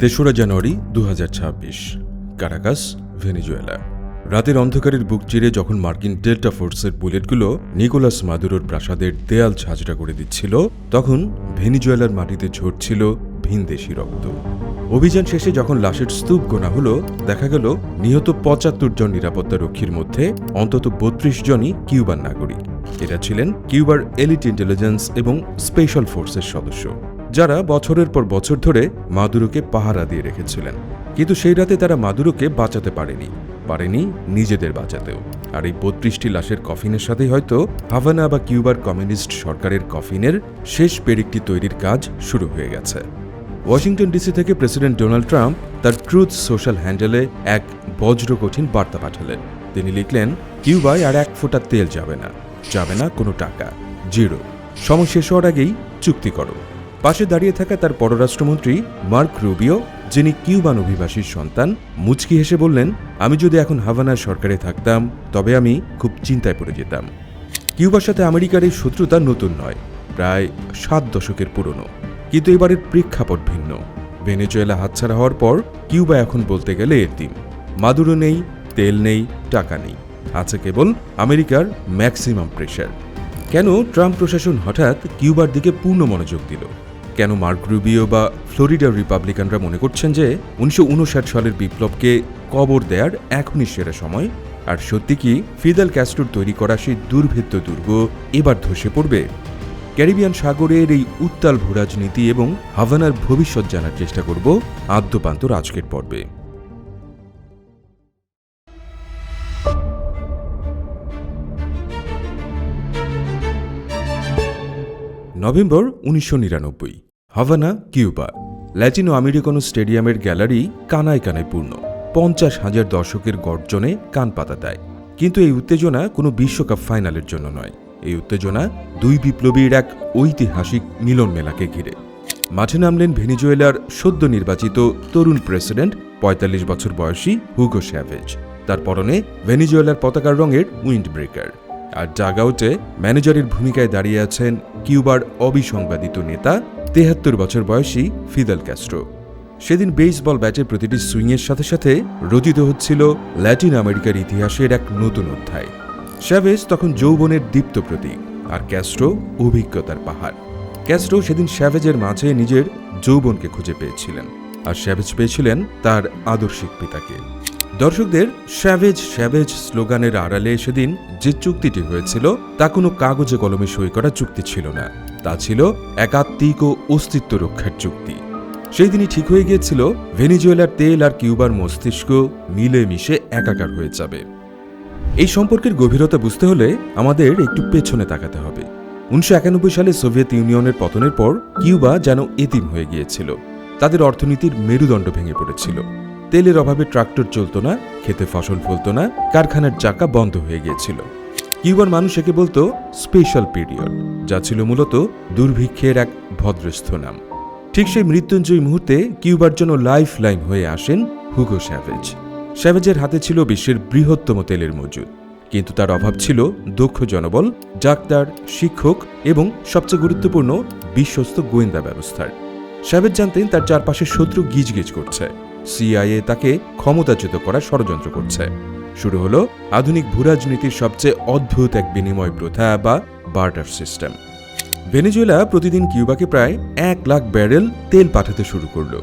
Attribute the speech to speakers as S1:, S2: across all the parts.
S1: তেসরা জানুয়ারি দুহাজার ছাব্বিশ, কারাকাস, ভেনিজুয়েলা। রাতের অন্ধকারের বুক চিরে যখন মার্কিন ডেল্টা ফোর্সের বুলেটগুলো নিকোলাস মাদুরোর প্রাসাদের দেয়াল ঝাঁঝরা করে দিচ্ছিল, তখন ভেনিজুয়েলার মাটিতে ঝরছিল ভিনদেশি রক্ত। অভিযান শেষে যখন লাশের স্তূপ গোনা হলো, দেখা গেল নিহত পঁচাত্তর জন নিরাপত্তা রক্ষীর মধ্যে অন্তত বত্রিশ জনই কিউবার নাগরিক। এরা ছিলেন কিউবার এলিট ইন্টেলিজেন্স এবং স্পেশাল ফোর্সের সদস্য। যারা বছরের পর বছর ধরে মাদুরোকে পাহারা দিয়ে রেখেছিলেন। কিন্তু সেই রাতে তারা মাদুরোকে বাঁচাতে পারেনি। পারেনি নিজেদের বাঁচাতেও। আর এই বত্রিশটি লাশের কফিনের সাথেই হয়তো হাভানা বা কিউবার কমিউনিস্ট সরকারের কফিনের শেষ পেরিকটি তৈরির কাজ শুরু হয়ে গেছে। ওয়াশিংটন ডিসি থেকে প্রেসিডেন্ট ডোনাল্ড ট্রাম্প তার ট্রুথ সোশ্যাল হ্যান্ডেলে এক বজ্র কঠিন বার্তা পাঠালেন। তিনি লিখলেন, কিউবায় আর এক ফোঁটা তেল যাবে না। যাবে না কোনো টাকা। জিরো। সময় শেষ হওয়ার আগেই চুক্তি করো। পাশে দাঁড়িয়ে থাকা তার পররাষ্ট্রমন্ত্রী মার্ক রুবিও, যিনি কিউবান অভিবাসীর সন্তান, মুচকি হেসে বললেন, আমি যদি এখন হাভানার সরকারে থাকতাম, তবে আমি খুব চিন্তায় পড়ে যেতাম। কিউবার সাথে আমেরিকার এই শত্রুতা নতুন নয়, প্রায় সাত দশকের পুরনো। কিন্তু এবারের প্রেক্ষাপট ভিন্ন। ভেনেজুয়েলা হাতছাড়া হওয়ার পর কিউবা এখন বলতে গেলে এতিম মাদুরো নেই, তেল নেই, টাকা নেই। আছে কেবল আমেরিকার ম্যাক্সিমাম প্রেশার। কেন ট্রাম্প প্রশাসন হঠাৎ কিউবার দিকে পূর্ণ মনোযোগ দিল? কেন মার্ক রুবিও বা ফ্লোরিডার রিপাবলিকানরা মনে করছেন যে উনিশশো উনষাট সালের বিপ্লবকে কবর দেয়ার এখনই সেরা সময়? আর সত্যি কি ফিদেল ক্যাস্ট্রোর তৈরি করা সেই দুর্ভেদ্য দুর্গ এবার ধসে পড়বে? ক্যারিবিয়ান সাগরের এই উত্তাল ভূরাজনীতি এবং হাভানার ভবিষ্যৎ জানার চেষ্টা করব আদ্যপান্তর আজকের পর্বে। নভেম্বর উনিশশো নিরানব্বই। Havana, Cuba. ল্যাটিনো আমেরিকানো স্টেডিয়ামের গ্যালারি কানায় কানায় পূর্ণ। পঞ্চাশ হাজার দর্শকের গর্জনে কান পাতা দেয়। কিন্তু এই উত্তেজনা কোনো বিশ্বকাপ ফাইনালের জন্য নয়। এই উত্তেজনা দুই বিপ্লবীর এক ঐতিহাসিক মিলন মেলাকে ঘিরে। মাঠে নামলেন ভেনিজুয়েলার সদ্য নির্বাচিত তরুণ প্রেসিডেন্ট, পঁয়তাল্লিশ বছর বয়সী হুগো স্যাভেজ। তার পরনে ভেনিজুয়েলার পতাকার রঙের উইন্ড ব্রেকার। আর ডাগআউটে ম্যানেজারের ভূমিকায় দাঁড়িয়ে আছেন কিউবার অবিসংবাদিত নেতা তেহাত্তর বছর বয়সী ফিদেল ক্যাস্ট্রো। সেদিন বেসবল ব্যাটের প্রতিটি সুইংয়ের সাথে সাথে রচিত হচ্ছিল ল্যাটিন আমেরিকার ইতিহাসের এক নতুন অধ্যায়। শ্যাভেজ তখন যৌবনের দীপ্ত প্রতীক আর ক্যাস্ট্রো অভিজ্ঞতার পাহাড়। ক্যাস্ট্রো সেদিন শ্যাভেজের মাঝে নিজের যৌবনকে খুঁজে পেয়েছিলেন আর শ্যাভেজ পেয়েছিলেন তার আদর্শিক পিতাকে। দর্শকদের স্যাভেজ স্যাভেজ স্লোগানের আড়ালে সেদিন যে চুক্তিটি হয়েছিল, তা কোনো কাগজে কলমে সই করা চুক্তি ছিল না। তা ছিল একাত্মিক ও অস্তিত্ব রক্ষার চুক্তি। সেই দিনই ঠিক হয়ে গিয়েছিল, ভেনিজুয়েলার তেল আর কিউবার মস্তিষ্ক মিলে মিশে একাকার হয়ে যাবে। এই সম্পর্কের গভীরতা বুঝতে হলে আমাদের একটু পেছনে তাকাতে হবে। উনিশশো একানব্বই সালে সোভিয়েত ইউনিয়নের পতনের পর কিউবা যেন এতিম হয়ে গিয়েছিল। তাদের অর্থনীতির মেরুদণ্ড ভেঙে পড়েছিল। তেলের অভাবে ট্রাক্টর চলত না, খেতে ফসল ফলত না, কারখানার চাকা বন্ধ হয়ে গিয়েছিল। কিউবার মানুষ একে বলতো স্পেশাল পিরিয়ড, যা ছিল মূলত দুর্ভিক্ষের এক ভদ্রস্থ নাম। ঠিক সেই মৃত্যুঞ্জয়ী মুহূর্তে কিউবার জন্য লাইফ লাইন হয়ে আসেন হুগো স্যাভেজ। স্যাভেজের হাতে ছিল বিশ্বের বৃহত্তম তেলের মজুদ, কিন্তু তার অভাব ছিল দক্ষ জনবল ডাক্তার, শিক্ষক এবং সবচেয়ে গুরুত্বপূর্ণ বিশ্বস্ত গোয়েন্দা ব্যবস্থার। স্যাভেজ জানতেন তার চারপাশে শত্রু গিজগিজ করছে। সিআইএ তাকে ক্ষমতাচ্যুত করার ষড়যন্ত্র করছে। শুরু হলো আধুনিক ভূরাজনীতির সবচেয়ে অদ্ভুত এক বিনিময় প্রথা বা বার্টার সিস্টেম। ভেনেজুয়েলা প্রতিদিন কিউবাকে প্রায় এক লাখ ব্যারেল তেল পাঠাতে শুরু করল।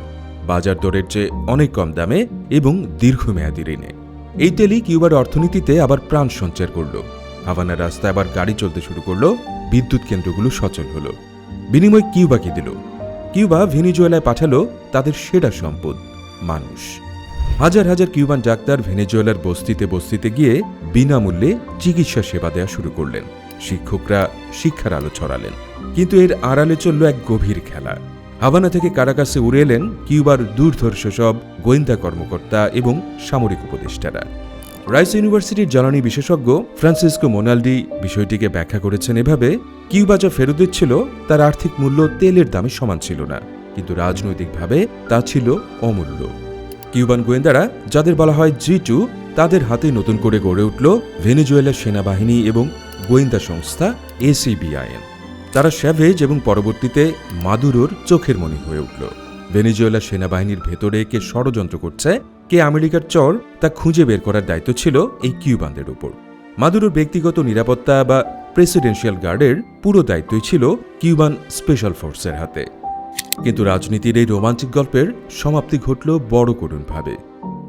S1: বাজার দরের চেয়ে অনেক কম দামে এবং দীর্ঘমেয়াদী ঋণে। এই তেলই কিউবার অর্থনীতিতে আবার প্রাণ সঞ্চার করল। হাভানার রাস্তায় আবার গাড়ি চলতে শুরু করল, বিদ্যুৎ কেন্দ্রগুলো সচল হলো। বিনিময় কিউবাকে দিল। কিউবা ভেনিজুয়েলায় পাঠালো তাদের সেরা সম্পদ। মানুষ। হাজার হাজার কিউবান ডাক্তার ভেনেজুয়েলার বস্তিতে বস্তিতে গিয়ে বিনামূল্যে চিকিৎসা সেবা দেওয়া শুরু করলেন। শিক্ষকরা শিক্ষার আলো ছড়ালেন। কিন্তু এর আড়ালে চলল এক গভীর খেলা। হাভানা থেকে কারাকাসে উড়ে এলেন কিউবার দূরধর্ষ সব গোয়েন্দা কর্মকর্তা এবং সামরিক উপদেষ্টারা। রাইস ইউনিভার্সিটির জ্বালানি বিশেষজ্ঞ ফ্রান্সিসকো মোনাল্ডি বিষয়টিকে ব্যাখ্যা করেছেন এভাবে, কিউবা যা ফেরত দিচ্ছিল তার আর্থিক মূল্য তেলের দামে সমান ছিল না। কিন্তু রাজনৈতিকভাবে তা ছিল অমূল্য। কিউবান গোয়েন্দারা, যাদের বলা হয় জি টু, তাদের হাতে নতুন করে গড়ে উঠল ভেনেজুয়েলার সেনাবাহিনী এবং গোয়েন্দা সংস্থা এসিবিআইএন। তারা স্যাভেজ এবং পরবর্তীতে মাদুরোর চোখের মনি হয়ে উঠল। ভেনেজুয়েলা সেনাবাহিনীর ভেতরে কে ষড়যন্ত্র করছে, কে আমেরিকার চর, তা খুঁজে বের করার দায়িত্ব ছিল এই কিউবানদের উপর। মাদুরোর ব্যক্তিগত নিরাপত্তা বা প্রেসিডেন্সিয়াল গার্ডের পুরো দায়িত্বই ছিল কিউবান স্পেশাল ফোর্সের হাতে। কিন্তু রাজনীতির এই রোমান্টিক গল্পের সমাপ্তি ঘটল বড় করুণভাবে।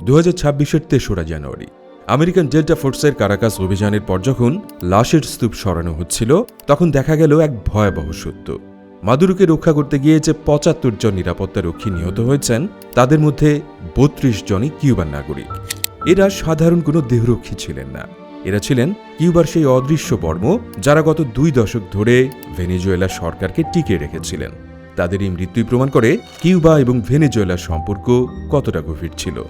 S1: দু হাজার ছাব্বিশের তেসরা জানুয়ারি, আমেরিকান ডেল্টা ফোর্সের কারাকাস অভিযানের পর যখন লাশের স্তূপ সরানো হচ্ছিল, তখন দেখা গেল এক ভয়াবহ সত্য। মাদুরুকে রক্ষা করতে গিয়ে যে পঁচাত্তর জন নিরাপত্তারক্ষী নিহত হয়েছেন, তাদের মধ্যে বত্রিশ জনই কিউবার নাগরিক। এরা সাধারণ কোনো দেহরক্ষী ছিলেন না। এরা ছিলেন কিউবার সেই অদৃশ্য বর্ম, যারা গত দুই দশক ধরে ভেনেজুয়েলা সরকারকে টিকিয়ে রেখেছিলেন। তাদের এই মৃত্যুই প্রমাণ করে কিউবা এবং ভেনেজুয়েলার সম্পর্ক কতটা গভীর ছিল।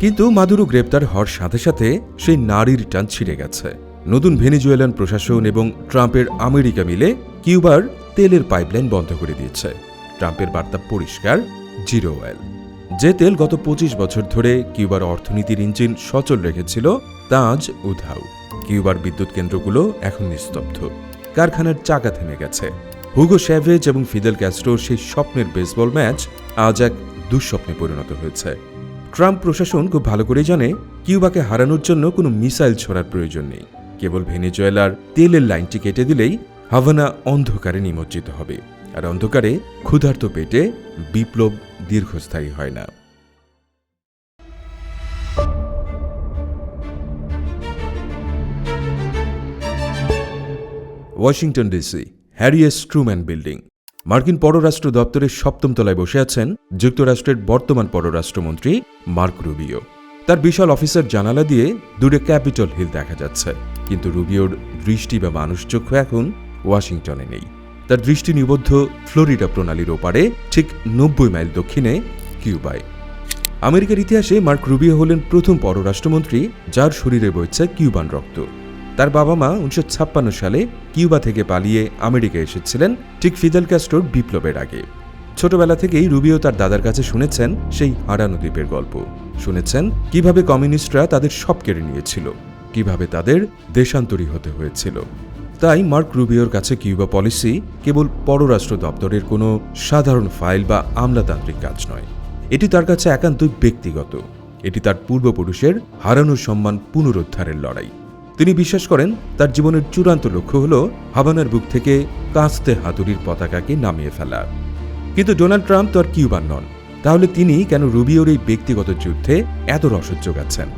S1: কিন্তু মাদুরো গ্রেপ্তার হওয়ার সাথে সাথে সেই নারীর টান ছিঁড়ে গেছে। নতুন ভেনেজুয়েলান প্রশাসন এবং ট্রাম্পের আমেরিকা মিলে কিউবার তেলের পাইপলাইন বন্ধ করে দিয়েছে। ট্রাম্পের বার্তা পরিষ্কার, জিরো অয়েল যে তেল গত পঁচিশ বছর ধরে কিউবার অর্থনীতির ইঞ্জিন সচল রেখেছিল, তা আজ উধাও। কিউবার বিদ্যুৎ কেন্দ্রগুলো এখন নিস্তব্ধ। কারখানার চাকা থেমে গেছে। হুগো শ্যাভেজ এবং ফিদেল ক্যাস্ট্রোর সেই স্বপ্নের বেসবল ম্যাচ আজ এক দুঃস্বপ্নে পরিণত হয়েছে। ট্রাম্প প্রশাসন খুব ভালো করে জানে কিউবাকে হারানোর জন্য কোনো মিসাইল ছোড়ার প্রয়োজন নেই। কেবল ভেনেজুয়েলার তেলের লাইনটি কেটে দিলেই হাভানা অন্ধকারে নিমজ্জিত হবে। আর অন্ধকারে ক্ষুধার্ত পেটে বিপ্লব দীর্ঘস্থায়ী হয় না। Washington DC Harry S Truman building. মার্কিন পররাষ্ট্র দপ্তরের সপ্তম তলায় বসে আছেন যুক্তরাষ্ট্রের বর্তমান পররাষ্ট্রমন্ত্রী মার্ক রুবিও। তার বিশাল অফিসের জানালা দিয়ে দূরে ক্যাপিটল হিল দেখা যাচ্ছে। কিন্তু রুবিওর দৃষ্টি বা মানুষচক্ষু এখন ওয়াশিংটনে নেই। তার দৃষ্টি নিবদ্ধ ফ্লোরিডা প্রণালীর ওপারে ঠিক নব্বই মাইল দক্ষিণে কিউবায়। আমেরিকার ইতিহাসে মার্ক রুবিও হলেন প্রথম পররাষ্ট্রমন্ত্রী যার শরীরে বইছে কিউবান রক্ত। তার বাবা মা উনিশশো ছাপ্পান্ন সালে কিউবা থেকে পালিয়ে আমেরিকা এসেছিলেন ঠিক ফিদেল ক্যাস্ট্রোর বিপ্লবের আগে। ছোটবেলা থেকেই রুবিও তার দাদার কাছে শুনেছেন সেই হারানো দ্বীপের গল্প। শুনেছেন কীভাবে কমিউনিস্টরা তাদের সব কেড়ে নিয়েছিল, কীভাবে তাদের দেশান্তরী হতে হয়েছিল। তাই মার্ক রুবিওর কাছে কিউবা পলিসি কেবল পররাষ্ট্র দপ্তরের কোনো সাধারণ ফাইল বা আমলাতান্ত্রিক কাজ নয়। এটি তার কাছে একান্তই ব্যক্তিগত। এটি তার পূর্বপুরুষের হারানো সম্মান পুনরুদ্ধারের লড়াই। তিনি বিশ্বাস করেন, তার জীবনের চূড়ান্ত লক্ষ্য হল হাবানার বুক থেকে কাস্তে হাতুড়ির পতাকাকে নামিয়ে ফেলা। কিন্তু ডোনাল্ড ট্রাম্প তো আর কিউবান নন। তাহলে তিনি কেন রুবিওর এই ব্যক্তিগত যুদ্ধে এত রসদ যোগাচ্ছেন?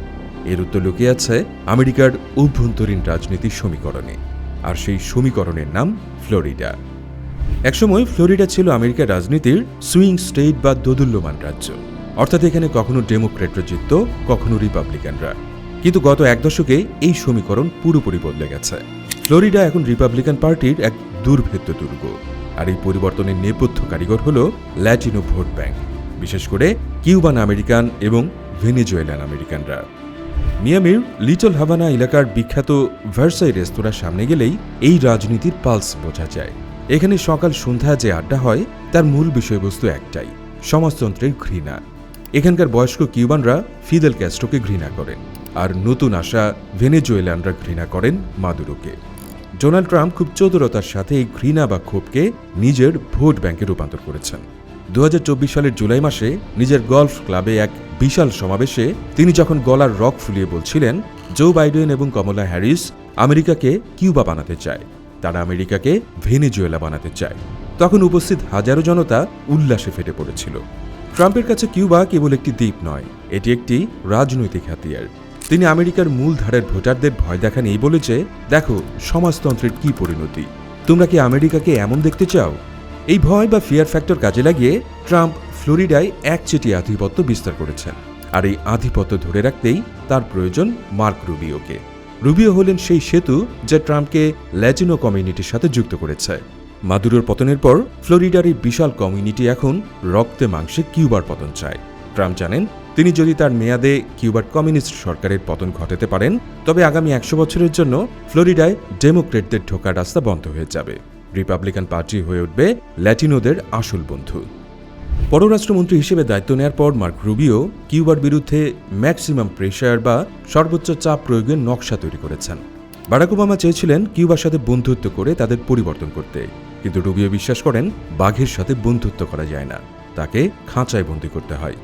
S1: এর উত্তর লুকিয়ে আছে আমেরিকার অভ্যন্তরীণ রাজনীতির সমীকরণে, আর সেই সমীকরণের নাম ফ্লোরিডা। একসময় ফ্লোরিডা ছিল আমেরিকার রাজনীতির সুইং স্টেট বা দোদুল্যমান রাজ্য। অর্থাৎ এখানে কখনো ডেমোক্রেটরা জিতত কখনো রিপাবলিকানরা। কিন্তু গত এক দশকে এই সমীকরণ পুরোপুরি বদলে গেছে। ফ্লোরিডা এখন রিপাবলিকান পার্টির এক দুর্ভেদ্য দুর্গ। আর এই পরিবর্তনের নেপথ্য কারিগর হল ল্যাটিনো ভোট ব্যাংক, বিশেষ করে কিউবান আমেরিকান এবং ভেনেজুয়েলান আমেরিকানরা। মিয়ামির লিটল হাভানা এলাকার বিখ্যাত ভার্সাই রেস্তোরাঁর সামনে গেলেই এই রাজনীতির পালস বোঝা যায়। এখানে সকাল সন্ধ্যা যে আড্ডা হয়, তার মূল বিষয়বস্তু একটাই, সমাজতন্ত্রের ঘৃণা। এখানকার বয়স্ক কিউবানরা ফিদেল ক্যাস্ট্রোকে ঘৃণা করেন। আর নতুন আসা ভেনেজুয়েলানরা ঘৃণা করেন মাদুরোকে। ডোনাল্ড ট্রাম্প খুব চতুরতার সাথে এই ঘৃণা বা ক্ষোভকে নিজের ভোট ব্যাংকে রূপান্তর করেছেন। দু হাজার চব্বিশ সালের জুলাই মাসে নিজের গলফ ক্লাবে এক বিশাল সমাবেশে তিনি যখন গলার রক ফুলিয়ে বলছিলেন, জো বাইডেন এবং কমলা হ্যারিস আমেরিকাকে কিউবা বানাতে চায়। তারা আমেরিকাকে ভেনেজুয়েলা বানাতে চায়। তখন উপস্থিত হাজারো জনতা উল্লাসে ফেটে পড়েছিল। ট্রাম্পের কাছে কিউবা কেবল একটি দ্বীপ নয়, এটি একটি রাজনৈতিক হাতিয়ার। তিনি আমেরিকার মূল ধারের ভোটারদের ভয় দেখান এই বলে যে, দেখো, সমাজতন্ত্রের কি পরিণতি? তোমরা কি আমেরিকাকে এমন দেখতে চাও? এই ভয় বা ফিয়ার ফ্যাক্টর কাজে লাগিয়ে ট্রাম্প ফ্লোরিডায় একচেটি আধিপত্য বিস্তার করেছেন আর এই আধিপত্য ধরে রাখতেই তার প্রয়োজন মার্ক রুবিওকে। রুবিও হলেন সেই সেতু যা ট্রাম্পকে ল্যাটিনো কমিউনিটির সাথে যুক্ত করেছে। মাদুরোর পতনের পর ফ্লোরিডার এই বিশাল কমিউনিটি এখন রক্তে মাংসে কিউবার পতন চায়। ট্রাম্প জানেন তিনি যদি তার মেয়াদে কিউবার কমিউনিস্ট সরকারের পতন ঘটাতে পারেন, তবে আগামী একশো বছরের জন্য ফ্লোরিডায় ডেমোক্রেটদের ঢোকার রাস্তা বন্ধ হয়ে যাবে। রিপাবলিকান পার্টি হয়ে উঠবে ল্যাটিনোদের আসল বন্ধু। পররাষ্ট্রমন্ত্রী হিসেবে দায়িত্ব নেওয়ার পর মার্ক রুবিও কিউবার বিরুদ্ধে ম্যাক্সিমাম প্রেশার বা সর্বোচ্চ চাপ প্রয়োগের নকশা তৈরি করেছেন। বারাক ওবামা চেয়েছিলেন কিউবার সাথে বন্ধুত্ব করে তাদের পরিবর্তন করতে। কিন্তু রুবিও বিশ্বাস করেন, বাঘের সাথে বন্ধুত্ব করা যায় না। তাকে খাঁচায় বন্দি করতে হয়।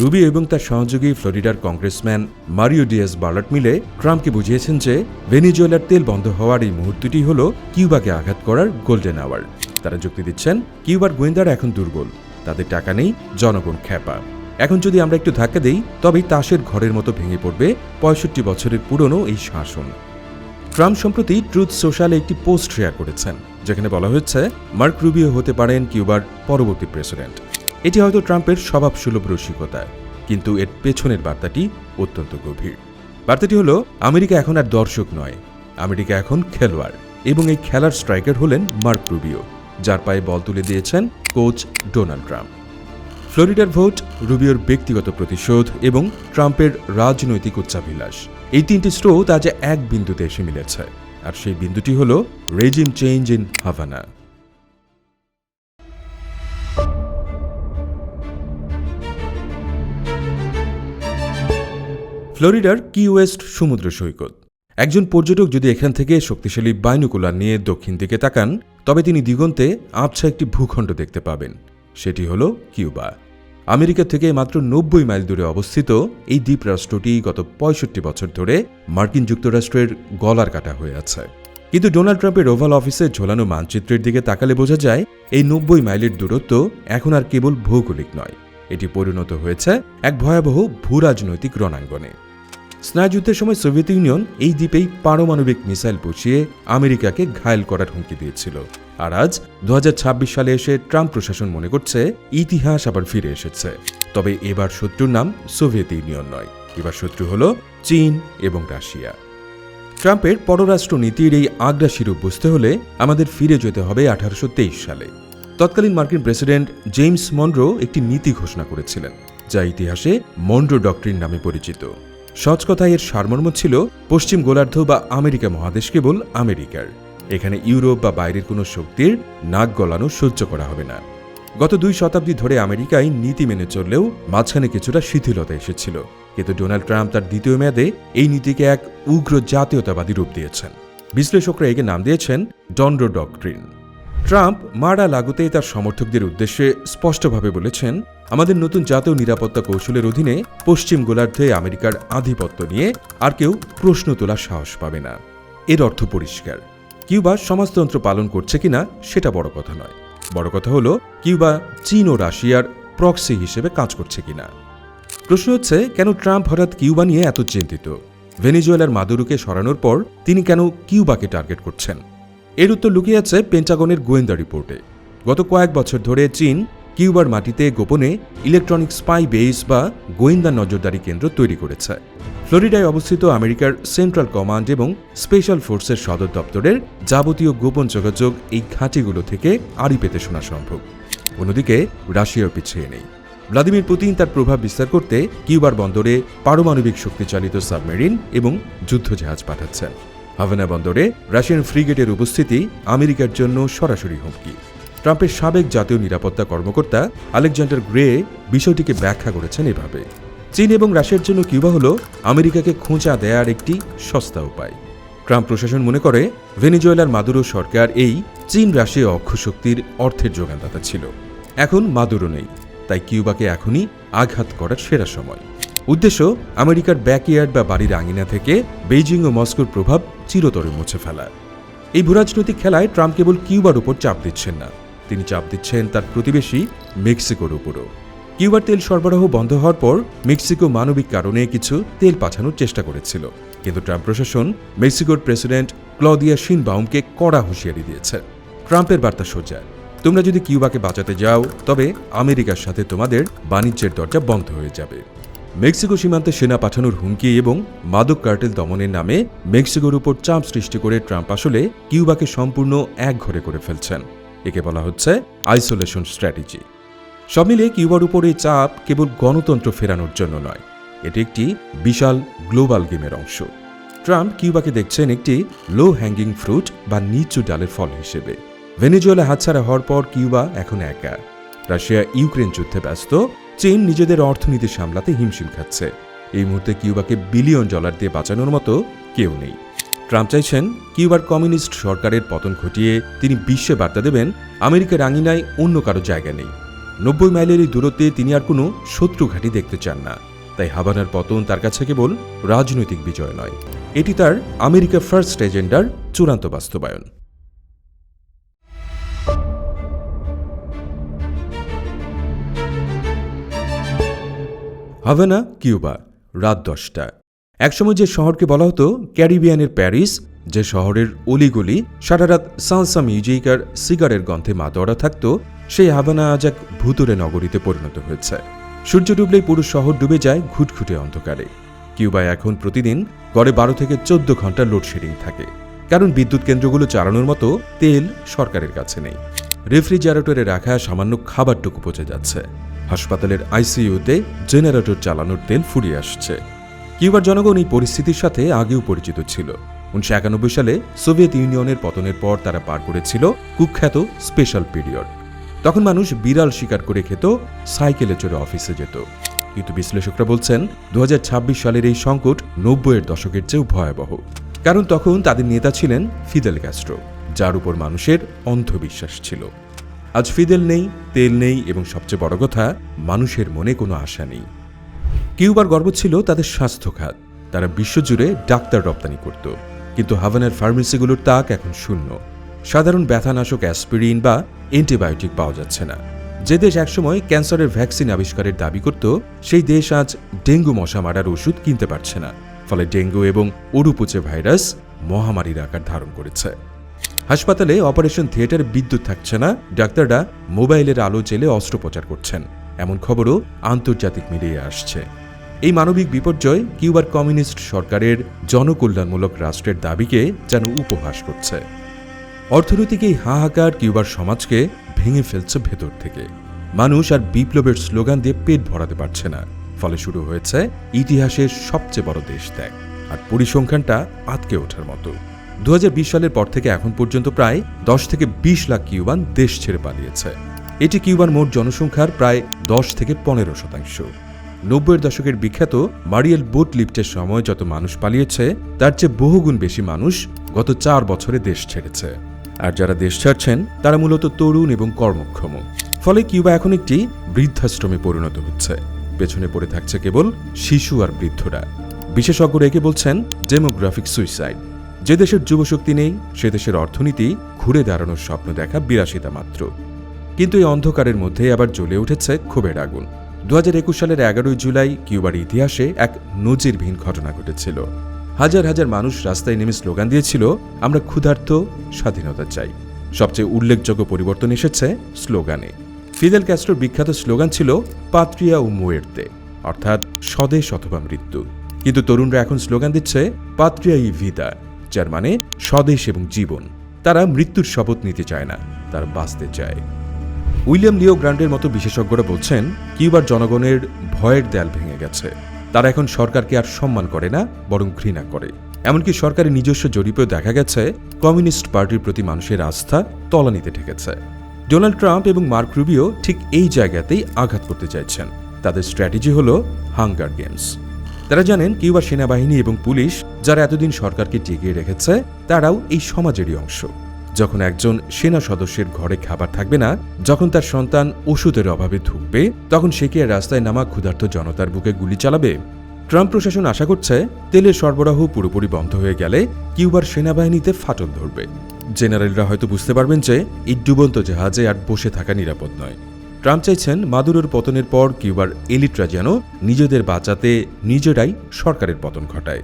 S1: রুবি এবং তার সহযোগী ফ্লোরিডার কংগ্রেসম্যান মারিও ডিয়াস বার্লাট মিলে ট্রাম্পকে বুঝিয়েছেন যে ভেনিজুয়েলার তেল বন্ধ হওয়ার এই মুহূর্তটি হল কিউবাকে আঘাত করার গোল্ডেন আওয়ার। তারা যুক্তি দিচ্ছেন, কিউবার গোয়েন্দারা এখন দুর্বল, তাদের টাকা নেই, জনগণ খ্যাপা। এখন যদি আমরা একটু ধাক্কা দেই, তবেই তাসের ঘরের মতো ভেঙে পড়বে পঁয়ষট্টি বছরের পুরনো এই শাসন। ট্রাম্প সম্প্রতি ট্রুথ সোশ্যালে একটি পোস্ট শেয়ার করেছেন, যেখানে বলা হয়েছে, মার্ক রুবিও হতে পারেন কিউবার পরবর্তী প্রেসিডেন্ট। এটি হয়তো ট্রাম্পের স্বভাবসুলভ রসিকতা, কিন্তু এর পেছনের বার্তাটি অত্যন্ত গভীর। বার্তাটি হলো, আমেরিকা এখন আর দর্শক নয়, আমেরিকা এখন খেলোয়াড় এবং এই খেলার স্ট্রাইকার হলেন মার্ক রুবিও, যার পায়ে বল তুলে দিয়েছেন কোচ ডোনাল্ড ট্রাম্প। ফ্লোরিডার ভোট, রুবিওর ব্যক্তিগত প্রতিশোধ এবং ট্রাম্পের রাজনৈতিক উচ্চাভিলাষ। এই তিনটি স্রোত আজ এক বিন্দুতে এসে মিলেছে, আর সেই বিন্দুটি হল রেজিম চেঞ্জ ইন হাভানা। ফ্লোরিডার কি ওয়েস্ট সমুদ্র সৈকত? একজন পর্যটক যদি এখান থেকে শক্তিশালী বাইনুকুলার নিয়ে দক্ষিণ দিকে তাকান, তবে তিনি দিগন্তে আবছা একটি ভূখণ্ড দেখতে পাবেন। সেটি হল কিউবা। আমেরিকা থেকে মাত্র নব্বই মাইল দূরে অবস্থিত এই দ্বীপরাষ্ট্রটি গত পঁয়ষট্টি বছর ধরে মার্কিন যুক্তরাষ্ট্রের গলার কাটা হয়ে আছে। কিন্তু ডোনাল্ড ট্রাম্পের ওভাল অফিসে ঝোলানো মানচিত্রের দিকে তাকালে বোঝা যায়, এই নব্বই মাইলের দূরত্ব এখন আর কেবল ভৌগোলিক নয়। এটি পরিণত হয়েছে এক ভয়াবহ ভূরাজনৈতিক রণাঙ্গনে। স্নায়ুযুদ্ধের সময় সোভিয়েত ইউনিয়ন এই দ্বীপেই পারমাণবিক মিসাইল বসিয়ে আমেরিকাকে ঘায়েল করার হুমকি দিয়েছিল। আর আজ দু হাজার ছাব্বিশ সালে এসে ট্রাম্প প্রশাসন মনে করছে, ইতিহাস আবার ফিরে এসেছে। তবে এবার শত্রুর নাম সোভিয়েত ইউনিয়ন নয়। এবার শত্রু হল চীন এবং রাশিয়া। ট্রাম্পের পররাষ্ট্র নীতির এই আগ্রাসী রূপ বুঝতে হলে আমাদের ফিরে যেতে হবে আঠারোশো তেইশ সালে। তৎকালীন মার্কিন প্রেসিডেন্ট জেমস মন্ড্রো একটি নীতি ঘোষণা করেছিলেন, যা ইতিহাসে মন্ড্রো ডক্ট্রিন নামে পরিচিত। সচ কথায় এর সারমর্ম ছিল পশ্চিম গোলার্ধ বা আমেরিকা মহাদেশ কেবল আমেরিকার। এখানে ইউরোপ বা বাইরের কোনো শক্তির নাক গলানো সহ্য করা হবে না। গত দুই শতাব্দী ধরে আমেরিকায় নীতি মেনে চললেও মাঝখানে কিছুটা শিথিলতা এসেছিল। কিন্তু ডোনাল্ড ট্রাম্প তার দ্বিতীয় মেয়াদে এই নীতিকে এক উগ্র জাতীয়তাবাদী রূপ দিয়েছেন। বিশ্লেষকরা একে নাম দিয়েছেন ডন্ডো ডক্ট্রিন। ট্রাম্প মারা লাগুতেই তার সমর্থকদের উদ্দেশ্যে স্পষ্টভাবে বলেছেন, আমাদের নতুন জাতীয় নিরাপত্তা কৌশলের অধীনে পশ্চিম গোলার্ধে আমেরিকার আধিপত্য নিয়ে আর কেউ প্রশ্ন তোলার সাহস পাবে না। এর অর্থ পরিষ্কার। কিউবা সমাজতন্ত্র পালন করছে কিনা সেটা বড় কথা নয়। বড় কথা হলো, কিউবা চীন ও রাশিয়ার প্রক্সি হিসেবে কাজ করছে কিনা। প্রশ্ন হচ্ছে, কেন ট্রাম্প হঠাৎ কিউবা নিয়ে এত চিন্তিত? ভেনিজুয়েলার মাদুরুকে সরানোর পর তিনি কেন কিউবাকে টার্গেট করছেন? এর উত্তর লুকিয়ে আছে পেন্টাগনের গোয়েন্দা রিপোর্টে। গত কয়েক বছর ধরে চীন কিউবার মাটিতে গোপনে ইলেকট্রনিক স্পাই বেস বা গোয়েন্দা নজরদারি কেন্দ্র তৈরি করেছে। ফ্লোরিডায় অবস্থিত আমেরিকার সেন্ট্রাল কমান্ড এবং স্পেশাল ফোর্সের সদর দপ্তরের যাবতীয় গোপন যোগাযোগ এই ঘাঁটিগুলো থেকে আড়ি পেতে শোনা সম্ভব। অন্যদিকে, রাশিয়াও পিছিয়ে নেই। ভ্লাদিমির পুতিন তার প্রভাব বিস্তার করতে কিউবার বন্দরে পারমাণবিক শক্তিচালিত সাবমেরিন এবং যুদ্ধজাহাজ পাঠাচ্ছেন। হাভানা বন্দরে রাশিয়ান ফ্রিগেটের উপস্থিতি আমেরিকার জন্য সরাসরি হুমকি। ট্রাম্পের সাবেক জাতীয় নিরাপত্তা কর্মকর্তা আলেকজান্ডার গ্রে বিষয়টিকে ব্যাখ্যা করেছেন এভাবে। চীন এবং রাশিয়ার জন্য কিউবা হল আমেরিকাকে খোঁচা দেয়ার একটি সস্তা উপায়। ট্রাম্প প্রশাসন মনে করে, ভেনিজুয়েলার মাদুরো সরকার এই চীন রাশিয়া অক্ষশক্তির অর্থের যোগানদাতা ছিল। এখন মাদুরো নেই, তাই কিউবাকে এখনই আঘাত করার সেরা সময়। উদ্দেশ্য, আমেরিকার ব্যাকইয়ার্ড বা বাড়ির আঙিনা থেকে বেইজিং ও মস্কোর প্রভাব চিরতরে মুছে ফেলা এই ভূরাজনৈতিক খেলায় ট্রাম্প কেবল কিউবার উপর চাপ দিচ্ছেন না, তিনি চাপ দিচ্ছেন তার প্রতিবেশী মেক্সিকোর উপরও। কিউবার তেল সরবরাহ বন্ধ হওয়ার পর মেক্সিকো মানবিক কারণে কিছু তেল পাঠানোর চেষ্টা করেছিল, কিন্তু ট্রাম্প প্রশাসন মেক্সিকোর প্রেসিডেন্ট ক্লদিয়া শিনবাউমকে কড়া হুঁশিয়ারি দিয়েছে। ট্রাম্পের বার্তা সোজা, তোমরা যদি কিউবাকে বাঁচাতে যাও, তবে আমেরিকার সাথে তোমাদের বাণিজ্যের দরজা বন্ধ হয়ে যাবে। মেক্সিকো সীমান্তে সেনা পাঠানোর হুমকি এবং মাদক কার্টেল দমনের নামে মেক্সিকোর উপর চাপ সৃষ্টি করে ট্রাম্প আসলে কিউবাকে সম্পূর্ণ এক ঘরে করে ফেলছেন। একে বলা হচ্ছে আইসোলেশন স্ট্র্যাটেজি। সব মিলিয়ে কিউবার উপর এই চাপ কেবল গণতন্ত্র ফেরানোর জন্য নয়, এটি একটি বিশাল গ্লোবাল গেমের অংশ। ট্রাম্প কিউবাকে দেখছেন একটি লো হ্যাঙ্গিং ফ্রুট বা নিচু ডালের ফল হিসেবে। ভেনেজুয়েলা হাতছাড়া হওয়ার পর কিউবা এখন একা। রাশিয়া ইউক্রেন যুদ্ধে ব্যস্ত চীন নিজেদের অর্থনীতি সামলাতে হিমশিম খাচ্ছে। এই মুহূর্তে কিউবাকে বিলিয়ন ডলার দিয়ে বাঁচানোর মতো কেউ নেই। ট্রাম্প চাইছেন কিউবার কমিউনিস্ট সরকারের পতন ঘটিয়ে তিনি বিশ্বে বার্তা দেবেন, আমেরিকার আঙিনায় অন্য কারও জায়গা নেই। নব্বই মাইলের এই দূরত্বে তিনি আর কোনো শত্রু ঘাঁটি দেখতে চান না। তাই হাবানার পতন তার কাছে কেবল রাজনৈতিক বিজয় নয়। এটি তার আমেরিকা ফার্স্ট এজেন্ডার চূড়ান্ত বাস্তবায়ন। Havana Cuba? রাত দশটা। একসময় যে শহরকে বলা হতো ক্যারিবিয়ানের প্যারিস, যে শহরের অলিগলি, সারা রাত সালসা মিউজিক আর সিগারের গন্ধে মাতোয়ারা থাকত, সেই হাভানা আজ এক ভূতরে নগরীতে পরিণত হয়েছে। সূর্য ডুবলেই পুরো শহর ডুবে যায় ঘুটঘুটে অন্ধকারে। কিউবায় এখন প্রতিদিন গড়ে বারো থেকে চোদ্দ ঘণ্টা লোডশেডিং থাকে। কারণ বিদ্যুৎ কেন্দ্রগুলো চালানোর মতো তেল সরকারের কাছে নেই। রেফ্রিজারেটরে রাখা সামান্য খাবারটুকু পচে যাচ্ছে। হাসপাতালের আইসিইউতে জেনারেটর চালানোর তেল ফুরিয়ে আসছে। কিউবার জনগণ এই পরিস্থিতির সাথে আগেও পরিচিত ছিল। উনিশশো একানব্বই সালে সোভিয়েত ইউনিয়নের পতনের পর তারা পার করেছিল কুখ্যাত স্পেশাল পিরিয়ড। তখন মানুষ বিড়াল শিকার করে খেত, সাইকেলে চড়ে অফিসে যেত। কিন্তু বিশ্লেষকরা বলছেন দু হাজার ছাব্বিশ সালের এই সংকট নব্বইয়ের দশকের চেয়েও ভয়াবহ। কারণ তখন তাদের নেতা ছিলেন ফিদেল ক্যাস্ট্রো, যার উপর মানুষের অন্ধবিশ্বাস ছিল। আজ ফিদেল নেই, তেল নেই এবং সবচেয়ে বড় কথা, মানুষের মনে কোনো আশা নেই। কিউবার গর্ব ছিল তাদের স্বাস্থ্য খাত তারা বিশ্বজুড়ে ডাক্তার রপ্তানি করত। কিন্তু হাভানার ফার্মেসিগুলোর তাক এখন শূন্য। সাধারণ ব্যথানাশক অ্যাসপিরিন বা অ্যান্টিবায়োটিক পাওয়া যাচ্ছে না। যে দেশ একসময় ক্যান্সারের ভ্যাকসিন আবিষ্কারের দাবি করত, সেই দেশ আজ ডেঙ্গু মশা মারার ওষুধ কিনতে পারছে না। ফলে ডেঙ্গু এবং উড়ুপুচে ভাইরাস মহামারীর আকার ধারণ করেছে। হাসপাতালে অপারেশন থিয়েটার বিদ্যুৎ থাকছে না। ডাক্তাররা মোবাইলের আলো জেলে অস্ত্রোপচার করছেন। এমন খবরও আন্তর্জাতিক মিডিয়ায় আসছে। এই মানবিক বিপর্যয় কিউবার কমিউনিস্ট সরকারের জনকল্যাণমূলক রাষ্ট্রের দাবিকে যেন উপহাস করছে। অর্থনৈতিক এই হাহাকার কিউবার সমাজকে ভেঙে ফেলছে ভেতর থেকে। মানুষ আর বিপ্লবের স্লোগান দিয়ে পেট ভরাতে পারছে না। ফলে শুরু হয়েছে ইতিহাসের সবচেয়ে বড় দেশ ত্যাগ আর পরিসংখ্যানটা আটকে ওঠার মতো। দু হাজার বিশ সালের পর থেকে এখন পর্যন্ত প্রায় দশ থেকে বিশ লাখ কিউবান দেশ ছেড়ে পালিয়েছে। এটি কিউবার মোট জনসংখ্যার প্রায় দশ থেকে পনেরো শতাংশ। নব্বইয়ের দশকের বিখ্যাত মারিয়েল বোট লিফটের সময় যত মানুষ পালিয়েছে, তার চেয়ে বহুগুণ বেশি মানুষ গত চার বছরে দেশ ছেড়েছে। আর যারা দেশ ছাড়ছেন, তারা মূলত তরুণ এবং কর্মক্ষম। ফলে কিউবা এখন একটি বৃদ্ধাশ্রমে পরিণত হচ্ছে। পেছনে পড়ে থাকছে কেবল শিশু আর বৃদ্ধরা। বিশেষজ্ঞরা একে বলছেন ডেমোগ্রাফিক সুইসাইড। যে দেশের যুবশক্তি নেই, সে দেশের অর্থনীতি ঘুরে দাঁড়ানোর স্বপ্ন দেখা বিলাসিতা মাত্র। কিন্তু এই অন্ধকারের মধ্যে আবার জ্বলে উঠেছে ক্ষোভের আগুন। দু হাজার একুশ সালের এগারোই জুলাই কিউবার ইতিহাসে এক নজিরবিহীন ঘটনা ঘটেছিল। হাজার হাজার মানুষ রাস্তায় নেমে স্লোগান দিয়েছিল, আমরা ক্ষুধার্ত, স্বাধীনতা চাই। সবচেয়ে উল্লেখযোগ্য পরিবর্তন এসেছে স্লোগানে। ফিদেল ক্যাস্ট্রোর বিখ্যাত স্লোগান ছিল, পাত্রিয়া ও মুয়ের্তে। অর্থাৎ স্বদেশ অথবা মৃত্যু। কিন্তু তরুণরা এখন স্লোগান দিচ্ছে, পাত্রিয়া ই ভিদা। যার মানে স্বদেশ এবং জীবন। তারা মৃত্যুর শপথ নিতে চায় না, তারা বাঁচতে চায়। উইলিয়াম লিও গ্রান্ডের মতো বিশেষজ্ঞরা বলছেন, কিউবার জনগণের ভয়ের দেয়াল ভেঙে গেছে। তারা এখন সরকারকে আর সম্মান করে না, বরং ঘৃণা করে। এমনকি সরকারের নিজস্ব জরিপেও দেখা গেছে, কমিউনিস্ট পার্টির প্রতি মানুষের আস্থা তলানিতে ঠেকেছে। ডোনাল্ড ট্রাম্প এবং মার্ক রুবিও ঠিক এই জায়গাতেই আঘাত করতে চাইছেন। তাদের স্ট্র্যাটেজি হল হাঙ্গার গেমস। তারা জানেন কিউবা সেনাবাহিনী এবং পুলিশ যারা এতদিন সরকারকে টিকিয়ে রেখেছে, তারাও এই সমাজেরই অংশ। যখন একজন সেনা সদস্যের ঘরে খাবার থাকবে না, যখন তার সন্তান ওষুধের অভাবে ধুকবে, তখন সে কি রাস্তায় নামা ক্ষুধার্ত জনতার বুকে গুলি চালাবে? ট্রাম্প প্রশাসন আশা করছে, তেলের সরবরাহ পুরোপুরি বন্ধ হয়ে গেলে কিউবার সেনাবাহিনীতে ফাটল ধরবে। জেনারেলরা হয়তো বুঝতে পারবেন যে, এই ডুবন্ত জাহাজে আর বসে থাকা নিরাপদ নয়। ট্রাম্প চাইছেন মাদুরোর পতনের পর কিউবার এলিটরা যেন নিজেদের বাঁচাতে নিজেরাই সরকারের পতন ঘটায়।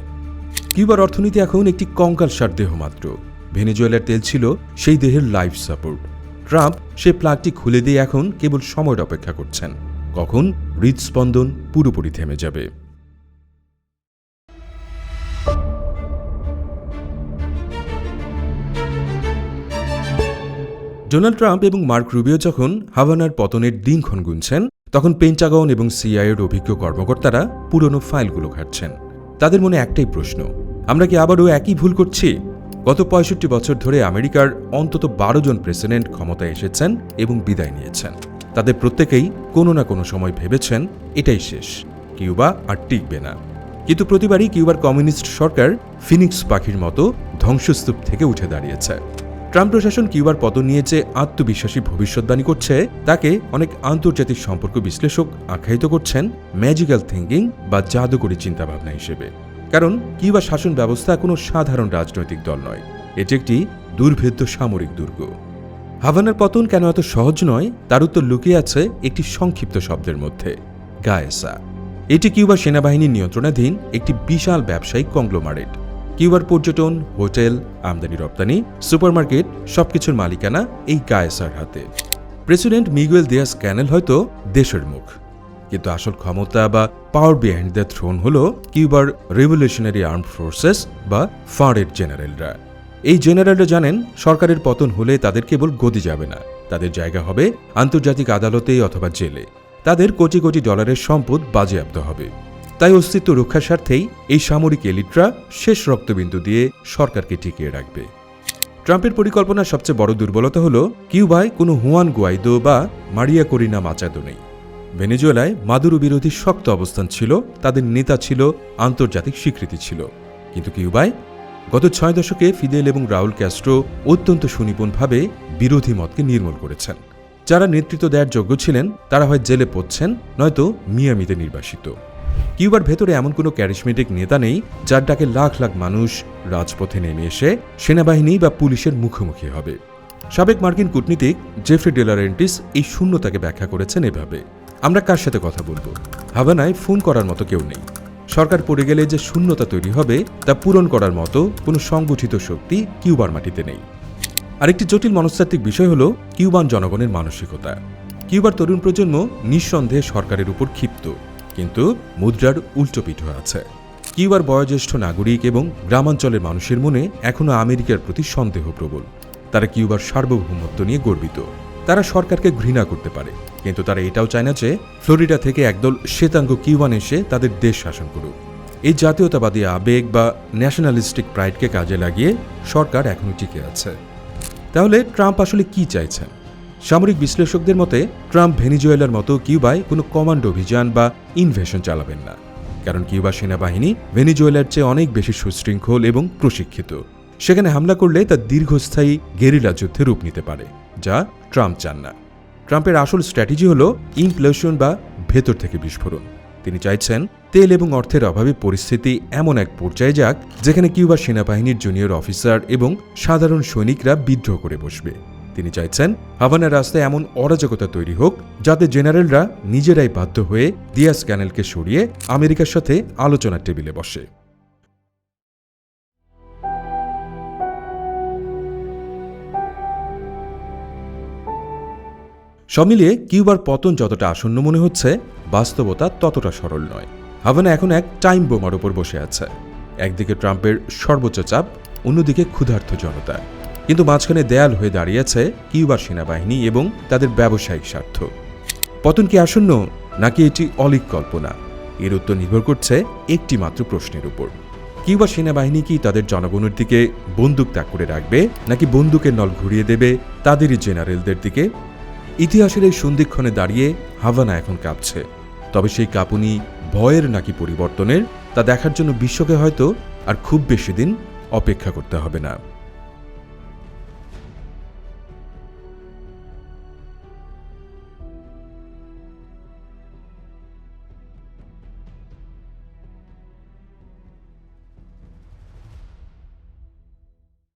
S1: কিউবার অর্থনীতি এখন একটি কঙ্কালসার দেহ মাত্র। ভেনেজুয়েলার তেল ছিল সেই দেহের লাইফ সাপোর্ট। ট্রাম্প সে প্লাগটি খুলে দিয়ে এখন কেবল সময়ের অপেক্ষা করছেন। কখন? হৃদস্পন্দন পুরোপুরি থেমে যাবে। ডোনাল্ড ট্রাম্প এবং মার্ক রুবিও যখন হাভানার পতনের দিনক্ষণ গুনছেন, তখন পেন্টাগন এবং সিআইয়ের অভিজ্ঞ কর্মকর্তারা পুরনো ফাইলগুলো ঘাটছেন। তাদের মনে একটাই প্রশ্ন, আমরা কি আবারও একই ভুল করছি? গত পঁয়ষট্টি বছর ধরে আমেরিকার অন্তত বারো জন প্রেসিডেন্ট ক্ষমতায় এসেছেন এবং বিদায় নিয়েছেন। তাদের প্রত্যেকেই কোনো না কোনো সময় ভেবেছেন এটাই শেষ, কিউবা আর টিকবে না। কিন্তু প্রতিবারই কিউবার কমিউনিস্ট সরকার ফিনিক্স পাখির মতো ধ্বংসস্তূপ থেকে উঠে দাঁড়িয়েছে। ট্রাম্প প্রশাসন কিউবার পতন নিয়ে যে আত্মবিশ্বাসী ভবিষ্যৎবাণী করছে, তাকে অনেক আন্তর্জাতিক সম্পর্ক বিশ্লেষক আখ্যায়িত করছেন ম্যাজিক্যাল থিঙ্কিং বা জাদুকরী চিন্তাভাবনা হিসেবে। কারণ কিউবা শাসন ব্যবস্থা কোনো সাধারণ রাজনৈতিক দল নয়, এটি একটি দুর্ভেদ্য সামরিক দুর্গ। হাভানার পতন কেন এত সহজ নয়, তার উত্তর লুকিয়ে আছে একটি সংক্ষিপ্ত শব্দের মধ্যে, গায়েসা। এটি কিউবা সেনাবাহিনীর নিয়ন্ত্রণাধীন একটি বিশাল ব্যবসায়িক কংগ্লোমারেট। কিউবার পর্যটন হোটেল, আমদানি, রপ্তানি, সুপারমার্কেট, সবকিছুর মালিকানা এই গায়েসার হাতে। প্রেসিডেন্ট মিগুয়েল দিয়াস ক্যানেল হয়তো দেশের মুখ। কিন্তু আসল ক্ষমতা বা পাওয়ার বিহাইন্ড দ্য থ্রোন হল কিউবার রেভলিউশনারি আর্ম ফোর্সেস বা ফাঁড়ের জেনারেলরা। এই জেনারেলরা জানেন, সরকারের পতন হলে তাদের কেবল গদি যাবে না। তাদের জায়গা হবে আন্তর্জাতিক আদালতে অথবা জেলে। তাদের কোটি কোটি ডলারের সম্পদ বাজেয়াপ্ত হবে। তাই অস্তিত্ব রক্ষার স্বার্থেই এই সামরিক এলিটরা শেষ রক্তবিন্দু দিয়ে সরকারকে টিকিয়ে রাখবে। ট্রাম্পের পরিকল্পনার সবচেয়ে বড় দুর্বলতা হল, কিউবায় কোনো হুয়ান গুয়াইদো বা মারিয়া করিনা মাচাদো নেই। ভেনেজুয়েলায় মাদুরো বিরোধী শক্ত অবস্থান ছিল, তাদের নেতা ছিল, আন্তর্জাতিক স্বীকৃতি ছিল। কিন্তু কিউবায় গত ছয় দশকে ফিদেল এবং রাউল ক্যাস্ট্রো অত্যন্ত সুনিপুণভাবে বিরোধী মতকে নির্মূল করেছেন। যারা নেতৃত্ব দেওয়ার যোগ্য ছিলেন, তারা হয় জেলে পড়ছেন, নয়তো মিয়ামিতে নির্বাসিত। কিউবার ভেতরে এমন কোনো ক্যারিসমেটিক নেতা নেই যার ডাকে লাখ লাখ মানুষ রাজপথে নেমে এসে সেনাবাহিনী বা পুলিশের মুখোমুখি হবে। সাবেক মার্কিন কূটনীতিক জেফ্রি ডেলারেন্টিস এই শূন্যতাকে ব্যাখ্যা করেছেন এভাবে। আমরা কার সাথে কথা বলব? হাভানায় ফোন করার মতো কেউ নেই। সরকার পড়ে গেলে যে শূন্যতা তৈরি হবে, তা পূরণ করার মতো কোনো সংগঠিত শক্তি কিউবার মাটিতে নেই। আরেকটি জটিল মনস্তাত্ত্বিক বিষয় হল কিউবান জনগণের মানসিকতা। কিউবার তরুণ প্রজন্ম নিঃসন্দেহে সরকারের উপর ক্ষিপ্ত। কিন্তু মুদ্রার উল্টো পিঠ আছে। কিউবার বয়োজ্যেষ্ঠ নাগরিক এবং গ্রামাঞ্চলের মানুষের মনে এখনও আমেরিকার প্রতি সন্দেহ প্রবল। তারা কিউবার সার্বভৌমত্ব নিয়ে গর্বিত। তারা সরকারকে ঘৃণা করতে পারে, কিন্তু তারা এটাও চায় না যে ফ্লোরিডা থেকে একদল শ্বেতাঙ্গ কিউবান এসে তাদের দেশ শাসন করুক। এই জাতীয়তাবাদী আবেগ বা ন্যাশনালিস্টিক প্রাইডকে কাজে লাগিয়ে সরকার এখনও টিকে আছে। তাহলে ট্রাম্প আসলে কি চাইছেন? সামরিক বিশ্লেষকদের মতে, ট্রাম্প ভেনিজুয়েলার মতো কিউবায় কোনো কমান্ড অভিযান বা ইনভেশন চালাবেন না, কারণ কিউবা সেনাবাহিনী ভেনিজুয়েলার চেয়ে অনেক বেশি সুশৃঙ্খল এবং প্রশিক্ষিত। সেখানে হামলা করলে তা দীর্ঘস্থায়ী গেরিলা যুদ্ধে রূপ নিতে পারে, যা ট্রাম্প চান না। ট্রাম্পের আসল স্ট্র্যাটেজি হল ইমপ্লোশন বা ভেতর থেকে বিস্ফোরণ। তিনি চাইছেন তেল এবং অর্থের অভাবে পরিস্থিতি এমন এক পর্যায়ে যাক, যেখানে কিউবা সেনাবাহিনীর জুনিয়র অফিসার এবং সাধারণ সৈনিকরা বিদ্রোহ করে বসবে। তিনি চাইছেন, হাভানার রাস্তায় এমন অরাজকতা তৈরি হোক যাতে জেনারেলরা নিজেরাই বাধ্য হয়ে দিয়াস ক্যানেলকে সরিয়ে আমেরিকার সাথে আলোচনার টেবিলে বসে। সব মিলিয়ে কিউবার পতন যতটা আসন্ন মনে হচ্ছে, বাস্তবতা ততটা সরল নয়। হাভানা এখন এক টাইম বোমার উপর বসে আছে। একদিকে ট্রাম্পের সর্বোচ্চ চাপ, অন্যদিকে ক্ষুধার্ত জনতা। কিন্তু মাঝখানে দেয়াল হয়ে দাঁড়িয়েছে কিউবার সেনাবাহিনী এবং তাদের ব্যবসায়িক স্বার্থ। পতন কি আসন্ন, নাকি এটি অলিক কল্পনা? এর উত্তর নির্ভর করছে একটি মাত্র প্রশ্নের উপর। কিউবা সেনাবাহিনী কি তাদের জনগণের দিকে বন্দুক ত্যাগ করে রাখবে, নাকি বন্দুকের নল ঘুরিয়ে দেবে তাদেরই জেনারেলদের দিকে? ইতিহাসের এই সন্ধিক্ষণে দাঁড়িয়ে হাভানা এখন কাঁপছে। তবে সেই কাঁপুনি ভয়ের নাকি পরিবর্তনের, তা দেখার জন্য বিশ্বকে হয়তো আর খুব বেশি দিন অপেক্ষা করতে হবে না।